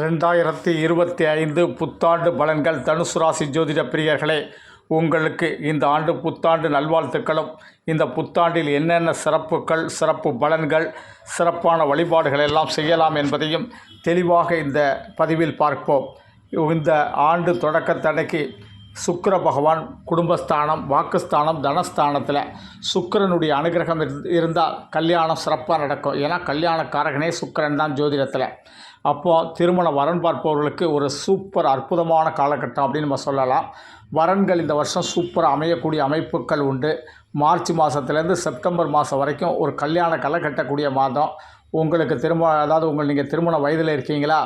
ரெண்டாயிரத்தி இருபத்தி ஐந்து புத்தாண்டு பலன்கள் தனுசு ராசி ஜோதிட பிரியர்களே உங்களுக்கு இந்த ஆண்டு புத்தாண்டு நல்வாழ்த்துக்களும். இந்த புத்தாண்டில் என்னென்ன சிறப்புகள் சிறப்பு பலன்கள் சிறப்பான வழிபாடுகள் எல்லாம் செய்யலாம் என்பதையும் தெளிவாக இந்த பதிவில் பார்ப்போம். இந்த ஆண்டு தொடக்கத்தடைக்கு சுக்கர பகவான் குடும்பஸ்தானம் வாக்குஸ்தானம் தனஸ்தானத்தில் சுக்கிரனுடைய அனுகிரகம் இருந்தால் கல்யாணம் சிறப்பாக நடக்கும். ஏன்னா கல்யாணக்காரகனே சுக்கரன் தான் ஜோதிடத்தில். அப்போது திருமண வரன் பார்ப்பவர்களுக்கு ஒரு சூப்பர் அற்புதமான காலகட்டம் அப்படின்னு நம்ம சொல்லலாம். வரன்கள் இந்த வருஷம் சூப்பராக அமையக்கூடிய அமைப்புகள் உண்டு. மார்ச் மாதத்துலேருந்து செப்டம்பர் மாதம் வரைக்கும் ஒரு கல்யாண களை கட்டக்கூடிய மாதம். உங்களுக்கு திருமண அதாவது உங்கள் நீங்கள் திருமண வயதில் இருக்கீங்களா?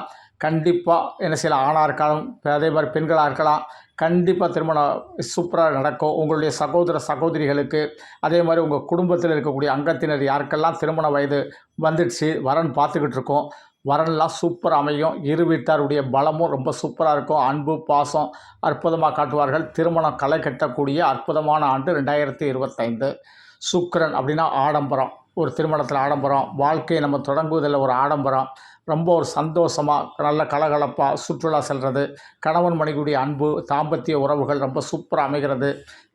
கண்டிப்பாக என்ன செய்யலாம் ஆணாக இருக்கலாம் அதே மாதிரி பெண்களாக இருக்கலாம். கண்டிப்பாக திருமணம் சூப்பராக நடக்கும். உங்களுடைய சகோதர சகோதரிகளுக்கு அதே மாதிரி உங்கள் குடும்பத்தில் இருக்கக்கூடிய அங்கத்தினர் யாருக்கெல்லாம் திருமண வயது வந்துடுச்சு வரன் பார்த்துக்கிட்டு இருக்கோம். வரன்லாம் சூப்பர் அமையும். இரு வீட்டாருடைய பலமும் ரொம்ப சூப்பராக இருக்கும். அன்பு பாசம் அற்புதமாக காட்டுவார்கள். திருமணம் களை கட்டக்கூடிய அற்புதமான ஆண்டு ரெண்டாயிரத்தி இருபத்தைந்து. சுக்கரன் அப்படின்னா ஆடம்பரம். ஒரு திருமணத்தில் ஆடம்பரம். வாழ்க்கையை நம்ம தொடங்குவதில் ஒரு ஆடம்பரம். ரொம்ப ஒரு சந்தோஷமாக நல்ல கலகலப்பாக சுற்றுலா செல்வது கணவன் மனைவியுடைய அன்பு தாம்பத்திய உறவுகள் ரொம்ப சூப்பராக அமைகிறது.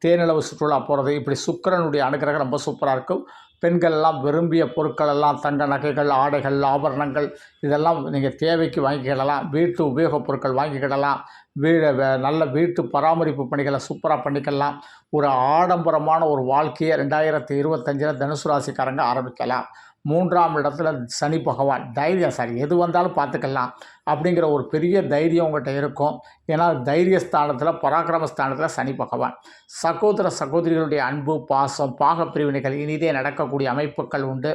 தேனிலவு சுற்றுலா போகிறது இப்படி சுக்கிரனுடைய அனுகிரகம் ரொம்ப சூப்பராக இருக்கும். பெண்கள் எல்லாம் விரும்பிய பொருட்கள் எல்லாம் தங்க நகைகள் ஆடைகள் ஆபரணங்கள் இதெல்லாம் நீங்கள் தேவைக்கு வாங்கிக்கிடலாம். வீட்டு உபயோகப் பொருட்கள் வாங்கிக்கிடலாம். வீடு நல்ல வீட்டு பராமரிப்பு பணிகளை சூப்பராக பண்ணிக்கலாம். ஒரு ஆடம்பரமான ஒரு வாழ்க்கையை ரெண்டாயிரத்தி இருபத்தஞ்சில் தனுசு ராசிக்காரங்க ஆரம்பிக்கலாம். மூன்றாம் இடத்துல சனி பகவான். தைரியம் சார் எது வந்தாலும் பார்த்துக்கலாம். அப்படிங்கிற ஒரு பெரிய தைரியம் உங்கள்கிட்ட இருக்கும். ஏன்னா தைரிய ஸ்தானத்தில் பராக்கிரம ஸ்தானத்தில் சனி பகவான். சகோதர சகோதரிகளுடைய அன்பு பாசம் பாக பிரிவினைகள் இனிதே நடக்கக்கூடிய அமைப்புகள் உண்டு.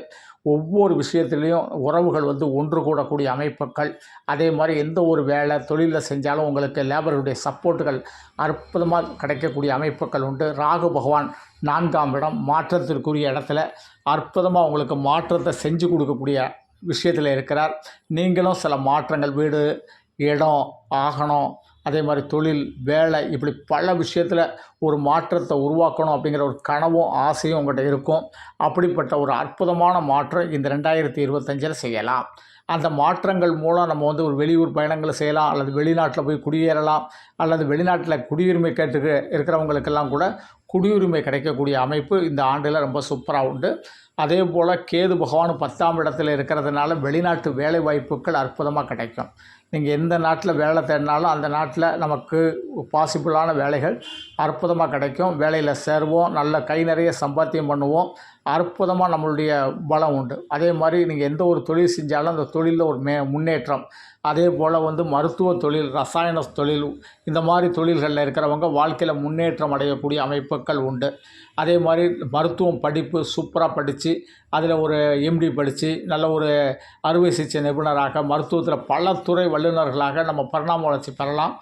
ஒவ்வொரு விஷயத்துலேயும் உறவுகள் வந்து ஒன்று கூடக்கூடிய அமைப்புகள். அதே மாதிரி எந்த ஒரு வேலை தொழிலில் செஞ்சாலும் உங்களுக்கு லேபருடைய சப்போர்ட்டுகள் அற்புதமாக கிடைக்கக்கூடிய அமைப்புகள் உண்டு. ராகு பகவான் நான்காம் இடம் மாற்றத்திற்குரிய இடத்துல அற்புதமாக உங்களுக்கு மாற்றத்தை செஞ்சு கொடுக்கக்கூடிய விஷயத்தில் இருக்கிறார். நீங்களும் சில மாற்றங்கள் வீடு இடம் ஆகணும் அதே மாதிரி தொழில் வேலை இப்படி பல விஷயத்தில் ஒரு மாற்றத்தை உருவாக்கணும் அப்படிங்கிற ஒரு கனவும் ஆசையும் உங்கள்கிட்ட இருக்கும். அப்படிப்பட்ட ஒரு அற்புதமான மாற்றம் இந்த ரெண்டாயிரத்தி இருபத்தஞ்சில் செய்யலாம். அந்த மாற்றங்கள் மூலம் நம்ம வந்து ஒரு வெளியூர் பயணங்களை செய்யலாம் அல்லது வெளிநாட்டில் போய் குடியேறலாம் அல்லது வெளிநாட்டில் குடியுரிமை கேட்டு இருக்கிறவங்களுக்கெல்லாம் கூட குடியுரிமை கிடைக்கக்கூடிய அமைப்பு இந்த ஆண்டில் ரொம்ப சூப்பராக உண்டு. அதே போல் கேது பகவான் பத்தாம் இடத்துல இருக்கிறதுனால வெளிநாட்டு வேலை வாய்ப்புகள் அற்புதமாக கிடைக்கும். நீங்கள் எந்த நாட்டில் வேலை தேடினாலும் அந்த நாட்டில் நமக்கு பாசிபிளான வேலைகள் அற்புதமாக கிடைக்கும். வேலையில் சேருவோம். நல்ல கை நிறைய சம்பாத்தியம் பண்ணுவோம். அற்புதமாக நம்மளுடைய பலம் உண்டு. அதே மாதிரி நீங்கள் எந்த ஒரு தொழில் செஞ்சாலும் அந்த தொழிலில் ஒரு மே முன்னேற்றம் அதே போல் வந்து மருத்துவ தொழில் ரசாயன தொழில் இந்த மாதிரி தொழில்களில் இருக்கிறவங்க வாழ்க்கையில் முன்னேற்றம் அடையக்கூடிய அமைப்புகள் உண்டு. அதே மாதிரி மருத்துவம் படிப்பு சூப்பராக படித்து அதில் ஒரு எம்டி படித்து நல்ல ஒரு அறுவை சிகிச்சை நிபுணராக மருத்துவத்தில் பல துறை வல்லுநர்களாக நம்ம பரிணாம வளர்ச்சி பெறலாம்.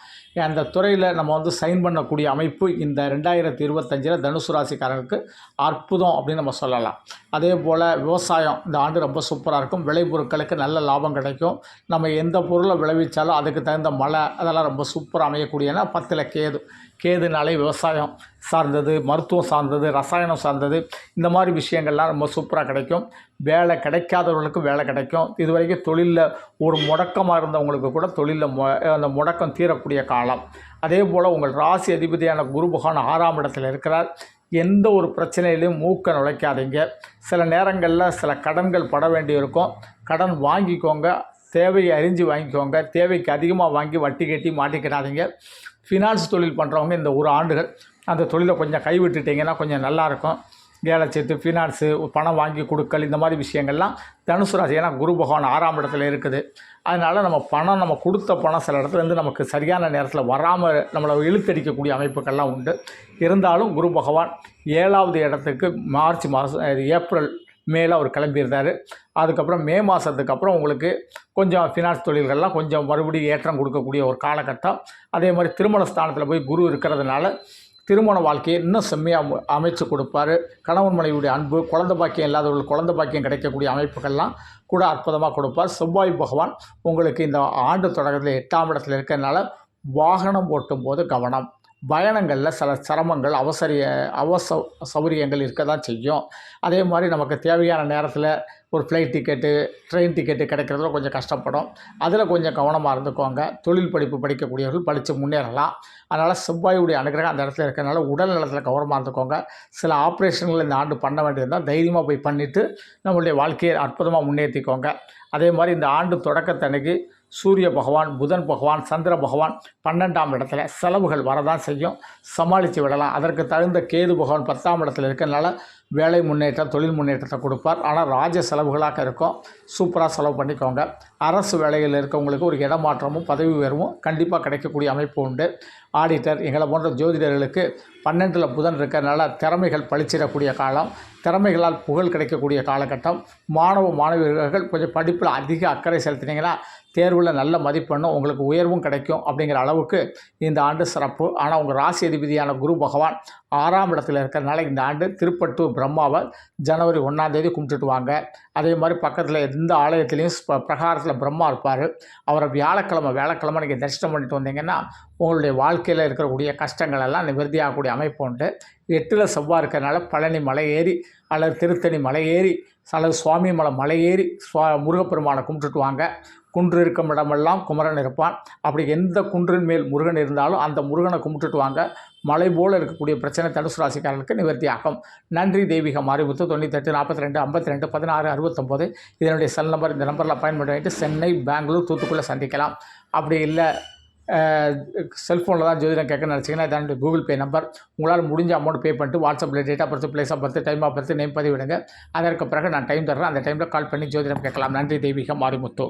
அந்த துறையில் நம்ம வந்து சைன் பண்ணக்கூடிய அமைப்பு இந்த ரெண்டாயிரத்தி இருபத்தஞ்சில் தனுசு ராசிக்காரங்களுக்கு அற்புதம் அப்படின்னு நம்ம சொல்லலாம். அதே போல் விவசாயம் இந்த ஆண்டு ரொம்ப சூப்பராக இருக்கும். விளைபொருட்களுக்கு நல்ல லாபம் கிடைக்கும். நம்ம எந்த பொருளை விளைவிச்சாலும் அதுக்கு தகுந்த மழை அதெல்லாம் ரொம்ப சூப்பராக அமையக்கூடியனா பத்தில் கேது கேதுனாலே விவசாயம் சார்ந்தது மருத்துவம் சார்ந்தது ரசாயனம் சார்ந்தது இந்த மாதிரி விஷயங்கள்லாம் ரொம்ப சூப்பராக கிடைக்கும். வேலை கிடைக்காதவர்களுக்கு வேலை கிடைக்கும். இது வரைக்கும் தொழிலில் ஒரு முடக்கமாக இருந்தவங்களுக்கு கூட தொழிலில் மு அந்த முடக்கம் தீரக்கூடிய காலம். அதே போல் உங்கள் ராசி அதிபதியான குரு பகவான் ஆறாம் இடத்தில் இருக்கிறார். எந்த ஒரு பிரச்சனையிலையும் மூக்க நுழைக்காதீங்க. சில நேரங்களில் சில கடன்கள் பட வேண்டியிருக்கும். கடன் வாங்கிக்கோங்க. தேவையை அறிஞ்சு வாங்கிக்கோங்க. தேவைக்கு அதிகமாக வாங்கி வட்டி கட்டி மாட்டிக்கிடாதீங்க. ஃபினான்ஸ் தொழில் பண்ணுறவங்க இந்த ஒரு ஆண்டுகள் அந்த தொழிலை கொஞ்சம் கைவிட்டுட்டிங்கன்னா கொஞ்சம் நல்லாயிருக்கும். ஏழை சேர்த்து ஃபினான்ஸு பணம் வாங்கி கொடுக்கல் இந்த மாதிரி விஷயங்கள்லாம் தனுசு ராசி ஏன்னா குரு பகவான் ஆறாம் இடத்துல இருக்குது. அதனால் நம்ம பணம் நம்ம கொடுத்த பணம் சில இடத்துல இருந்து நமக்கு சரியான நேரத்தில் வராமல் நம்மளை இழுத்தடிக்கக்கூடிய அமைப்புகள்லாம் உண்டு. இருந்தாலும் குரு பகவான் ஏழாவது இடத்துக்கு மார்ச் மாதம் ஏப்ரல் மேலே அவர் கிளம்பியிருந்தார். அதுக்கப்புறம் மே மாதத்துக்கு அப்புறம் உங்களுக்கு கொஞ்சம் ஃபினான்ஸ் தொழில்கள்லாம் கொஞ்சம் மறுபடியும் ஏற்றம் கொடுக்கக்கூடிய ஒரு காலகட்டம். அதே மாதிரி திருமண ஸ்தானத்தில் போய் குரு இருக்கிறதுனால திருமண வாழ்க்கையை இன்னும் செம்மையாக அமைச்சு கொடுப்பாரு. கணவன் மனைவியுடைய அன்பு குழந்தை பாக்கியம் இல்லாதவர்கள் குழந்தை பாக்கியம் கிடைக்கக்கூடிய அமைப்புகள்லாம் கூட அற்புதமாக கொடுப்பார். செவ்வாய் பகவான் உங்களுக்கு இந்த ஆண்டு தொடக்கத்தில் எட்டாம் இடத்துல இருக்கிறதுனால வாகனம் ஓட்டும் போது கவனம். பயணங்களில் சில சிரமங்கள் அவசரிய அவச சௌகரியங்கள் இருக்க தான் செய்யும். அதே மாதிரி நமக்கு தேவையான நேரத்தில் ஒரு ஃப்ளைட் டிக்கெட்டு ட்ரெயின் டிக்கெட்டு கிடைக்கிறதுல கொஞ்சம் கஷ்டப்படும். அதில் கொஞ்சம் கவனமாக இருந்துக்கோங்க. தொழில் படிப்பு படிக்கக்கூடியவர்கள் படித்து முன்னேறலாம். அதனால் செவ்வாயுடைய அனுகிரகம் அந்த இடத்துல இருக்கிறனால உடல் நலத்தில் கவனமாக இருந்துக்கோங்க. சில ஆப்ரேஷன்கள் இந்த ஆண்டு பண்ண வேண்டியிருந்தால் தைரியமாக போய் பண்ணிவிட்டு நம்மளுடைய வாழ்க்கையை அற்புதமாக முன்னேற்றிக்கோங்க அதே மாதிரி இந்த ஆண்டு தொடக்கத்தன்னைக்கு சூரிய பகவான் புதன் பகவான் சந்திர பகவான் பன்னெண்டாம் இடத்துல செலவுகள் வரதான் செய்யும். சமாளித்து விடலாம். அதற்கு தகுந்த கேது பகவான் பத்தாம் இடத்துல இருக்கிறனால வேலை முன்னேற்றம் தொழில் முன்னேற்றத்தை கொடுப்பார். ஆனால் ராஜ செலவுகளாக இருக்கும். சூப்பராக செலவு பண்ணிக்கோங்க. அரசு வேலையில் இருக்கவங்களுக்கு ஒரு இடமாற்றமும் பதவி உயர்வும் கண்டிப்பாக கிடைக்கக்கூடிய அமைப்பு உண்டு. ஆடிட்டர் எங்களை போன்ற ஜோதிடர்களுக்கு பன்னெண்டில் புதன் இருக்கிறனால திறமைகள் பளிச்சிடக்கூடிய காலம் திறமைகளால் புகழ் கிடைக்கக்கூடிய காலகட்டம். மாணவ மாணவியர்கள் கொஞ்சம் படிப்பில் அதிக அக்கறை செலுத்தினீங்கன்னா தேர்வில் நல்ல மதிப்பெண்ணும் உங்களுக்கு உயர்வும் கிடைக்கும் அப்படிங்கிற அளவுக்கு இந்த ஆண்டு சிறப்பு. ஆனால் உங்கள் ராசி அதிபதியான குரு பகவான் ஆறாம் இடத்துல இருக்கிறதுனால இந்த ஆண்டு திருப்பட்டூர் பிரம்மாவை ஜனவரி ஒன்றாந்தேதி கும்பிட்டுட்டு வாங்க அதே மாதிரி பக்கத்தில் எந்த ஆலயத்துலேயும் ஸ்ப- பிரகாரத்தில் பிரம்மா இருப்பார். அவரை வியாழக்கிழமை வியாழக்கிழமை நீங்கள் தரிசனம் பண்ணிட்டு வந்தீங்கன்னா உங்களுடைய வாழ்க்கையில் இருக்கக்கூடிய கஷ்டங்கள் எல்லாம் நிவர்த்தி ஆகக்கூடிய அமைப்பு உண்டு. எட்டில் செவ்வாய் இருக்கிறனால பழனி மலை ஏறி அல்லது திருத்தணி மலை ஏறி அல்லது சுவாமி மலை மலை ஏறி சுவா முருகப்பெருமானை கும்பிட்டுட்டு வாங்க குன்று இருக்கும் இடமெல்லாம் குமரன் இருப்பான். அப்படி எந்த குன்றின் மேல் முருகன் இருந்தாலும் அந்த முருகனை கும்பிட்டுட்டு வாங்க மலை போல் இருக்கக்கூடிய பிரச்சனை தனுசு ராசிக்காரனுக்கு நிவர்த்தியாகும் நன்றி தெய்வீக மாரிமுத்து தொண்ணூத்தெட்டு நாற்பத்தி ரெண்டு ஐம்பத்தி ரெண்டு பதினாறு அறுபத்தொம்போது. இதனுடைய செல் நம்பர் இந்த நம்பரில் பயன்படுத்திட்டு சென்னை பெங்களூர் தூத்துக்குள்ளே சந்திக்கலாம். அப்படி இல்லை செல்ஃபோனில் தான் ஜோதிடம் கேட்க நினச்சிங்கன்னா இதான் கூகுள் பே நம்பர் உங்களால் முடிஞ்ச அமௌண்ட் பே பண்ணிட்டு வாட்ஸ்அப்பில் date of birth place of birth time of birth name பதிவிடுங்க. அதற்கு பிறகு நான் டைம் தர்றேன். அந்த டைமில் கால் பண்ணி ஜோதிடம் கேட்கலாம். நன்றி தெய்வீக மாரிமுத்து